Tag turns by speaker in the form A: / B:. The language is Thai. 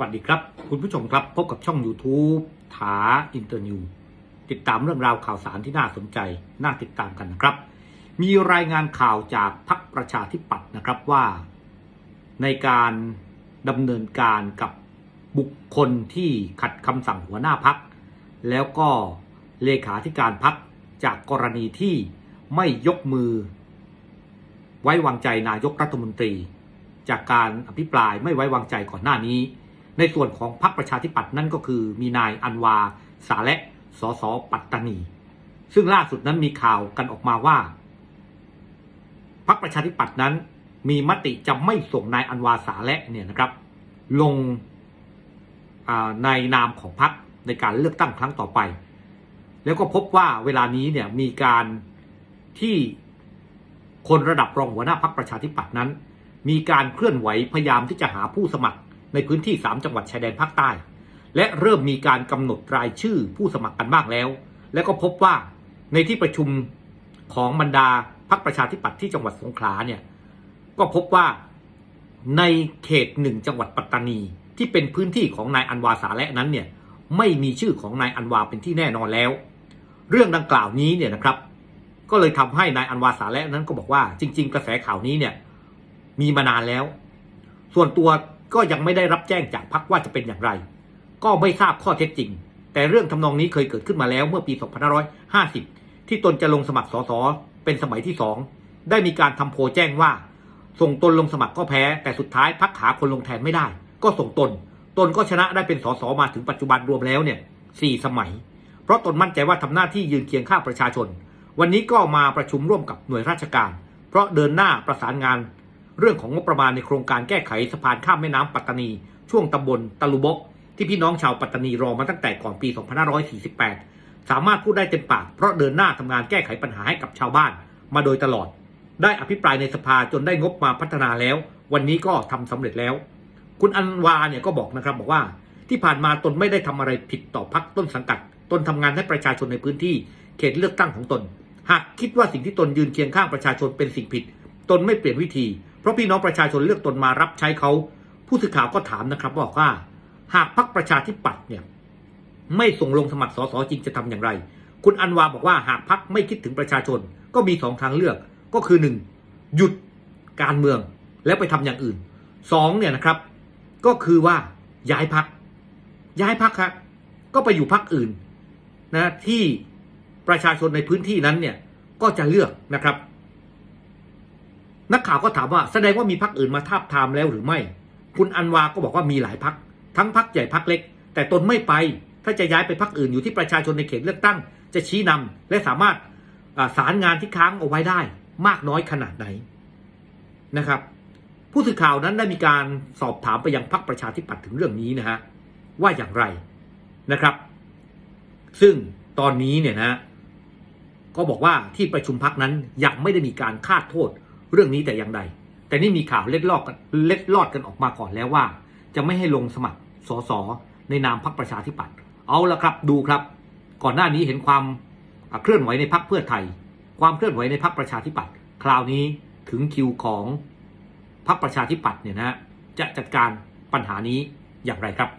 A: วัสดีครับ คุณผู้ชมครับ พบกับช่อง YouTube ถาอินเตอร์นิวติดตามเรื่องราวข่าวสารที่น่าสนใจ น่าติดตามกันนะครับ มีรายงานข่าวจากพรรคประชาธิปัตย์นะครับว่า ในการดำเนินการกับบุคคลที่ขัดคำสั่งหัวหน้าพัก แล้วก็เลขาธิการพักจากกรณีที่ไม่ยกมือ ไว้วางใจนายกรัฐมนตรี จากการอภิปรายไม่ไว้วางใจก่อนหน้านี้ ในส่วนของพรรคประชาธิปัตย์นั่นก็คือมีนายอันวา สาและสสปัตตานี ซึ่งล่าสุดนั้นมีข่าวกันออกมาว่าพรรคประชาธิปัตย์นั้น มีมติจะไม่ส่งนายอันวาสาและเนี่ยนะครับ ลงอ่าในนามของพรรคในการเลือกตั้งครั้งต่อไป แล้วก็พบว่าเวลานี้เนี่ยมีการที่คนระดับรองหัวหน้าพรรคประชาธิปัตย์นั้น มีการเคลื่อนไหวพยายามที่จะหาผู้สมัคร ในพื้นที่ 3 จังหวัดชายแดนภาคใต้ และเริ่มมีการกำหนดรายชื่อผู้สมัครกันบ้างแล้ว แล้วก็พบว่าในที่ประชุมของบรรดาพรรคประชาธิปัตย์ที่จังหวัดสงขลาเนี่ยก็พบว่าในเขตหนึ่งจังหวัดปัตตานี ที่เป็นพื้นที่ของนายอันวาสาและนั้นเนี่ยไม่มีชื่อของนายอันวาเป็นที่แน่นอนแล้ว เรื่องดังกล่าวนี้เนี่ยนะครับ ก็เลยทำให้นายอันวาสาและนั้นก็บอกว่าจริง ๆ กระแสข่าวนี้เนี่ยมีมานานแล้ว ส่วนตัว ก็ยังไม่ได้รับแจ้งจากพักว่าจะเป็นอย่างไร ก็ไม่ทราบข้อเท็จจริง แต่เรื่องทำนองนี้เคยเกิดขึ้นมาแล้วเมื่อปี 2550 ที่ตนจะลงสมัครสสเป็นสมัยที่สองได้มีการทำโพลแจ้งว่า ส่งตนลงสมัครก็แพ้ แต่สุดท้ายพักหาคนลงแทนไม่ได้ ก็ส่งตน ตนก็ชนะได้เป็นสสมาถึงปัจจุบันรวมแล้วเนี่ยสี่สมัย เพราะตนมั่นใจว่าทำหน้าที่ยืนเคียงข้างประชาชน วันนี้ก็มาประชุมร่วมกับหน่วยราชการ เพราะเดินหน้าประสานงาน เรื่องของงบประมาณในโครงการแก้ไขสะพานข้ามแม่น้ำปัตตานี ช่วงตำบลตะลุบก ที่พี่น้องชาวปัตตานีรอมาตั้งแต่ก่อนปี 2548 สามารถพูดได้เต็มปาก เพราะเดินหน้าทำงานแก้ไขปัญหาให้กับชาวบ้านมาโดยตลอด ได้อภิปรายในสภาจนได้งบมาพัฒนาแล้ว วันนี้ก็ทำสำเร็จแล้ว คุณอันวาเนี่ยก็บอกนะครับบอกว่าที่ผ่านมาตนไม่ได้ทำอะไรผิดต่อพักต้นสังกัด ตนทำงานให้ประชาชนในพื้นที่ เขตเลือกตั้งของตน หากคิดว่าสิ่งที่ตนยืนเคียงข้างประชาชนเป็นสิ่งผิด ตนไม่เปลี่ยนวิธี ราะพี่น้องประชาชนเลือกตนมารับใช้เขาผู้สื่อข่าวก็ถามนะครับบอกว่า หากพักประชาธิปัตย์เนี่ยไม่ส่งลงสมัครสสจริงจะทำอย่างไร คุณอันวาบอกว่าหากพักไม่คิดถึงประชาชน ก็มีสองทางเลือกก็คือหนึ่งหยุดการเมืองแล้วไปทำอย่างอื่นสองเนี่ยนะครับ ก็คือว่าย้ายพักย้ายพักครับก็ไปอยู่พักอื่นนะที่ประชาชนในพื้นที่นั้นเนี่ยก็จะเลือกนะครับ นักข่าวก็ถามว่าแสดงว่ามีพักอื่นมาทาบทามแล้วหรือไม่ คุณอันวาก็บอกว่ามีหลายพัก ทั้งพักใหญ่พักเล็ก แต่ตนไม่ไป ถ้าจะย้ายไปพักอื่นอยู่ที่ประชาชนในเขตเลือกตั้ง จะชี้นำและสามารถสารงานที่ค้างเอาไว้ได้ มากน้อยขนาดไหนนะครับ ผู้สื่อข่าวนั้นได้มีการสอบถามไปยังพรรคประชาธิปัตย์ถึงเรื่องนี้นะฮะว่าอย่างไรนะครับ ซึ่งตอนนี้เนี่ยนะ ก็บอกว่าที่ประชุมพักนั้นยังไม่ได้มีการคาดโทษ เรื่องนี้แต่อย่างใด แต่นี่มีข่าวเล็ดลอดกันเล็ดลอดกันออกมาก่อนแล้วว่า จะไม่ให้ลงสมัครสสในนามพักประชาธิปัตย์เอาละครับดูครับ ก่อนหน้านี้เห็นความเคลื่อนไหวในพักเพื่อไทย ความเคลื่อนไหวในพักประชาธิปัตย์คราวนี้ถึงคิวของพักประชาธิปัตย์เนี่ยนะฮะจะจัดการปัญหานี้อย่างไรครับ